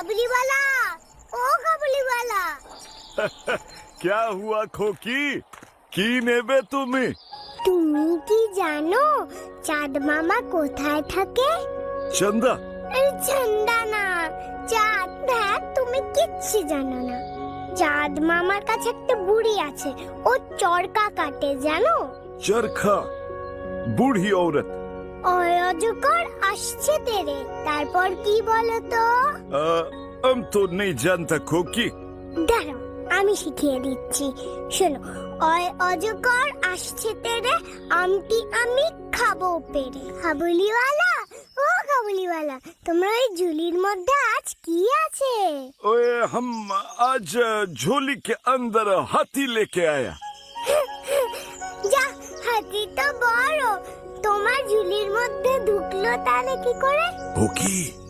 কাবুলিওয়ালা ও কাবুলিওয়ালা क्या हुआ खोकी কি নেবে তুমি তুমি কি জানো চাঁদ মামা কোথায় থাকে চন্দা আরে চন্দা না চাঁদ দেখ তুমি কিচ্ছু জানো না চাঁদ মামার কাছে একটা বুড়ি আছে ও চরকা কাটে জানো চরখা বুড়ি औरत ওই অজগর আসছে তেরে তারপর কি বলো তো आ, हम तो नहीं जानता खोकी দাঁড়াও আমি শিখিয়ে দিচ্ছি শোনো ওই অজগর আসছে তেরে আমটি আমি খাবো পেরে কাবুলিওয়ালা ও কাবুলিওয়ালা তোমরা ওই ঝুলির মধ্যে আজ কি আছে ओए हम आज झोली के अंदर हाथी लेके आया যা হাতি তো বড় তাহলে কি করে? खोकी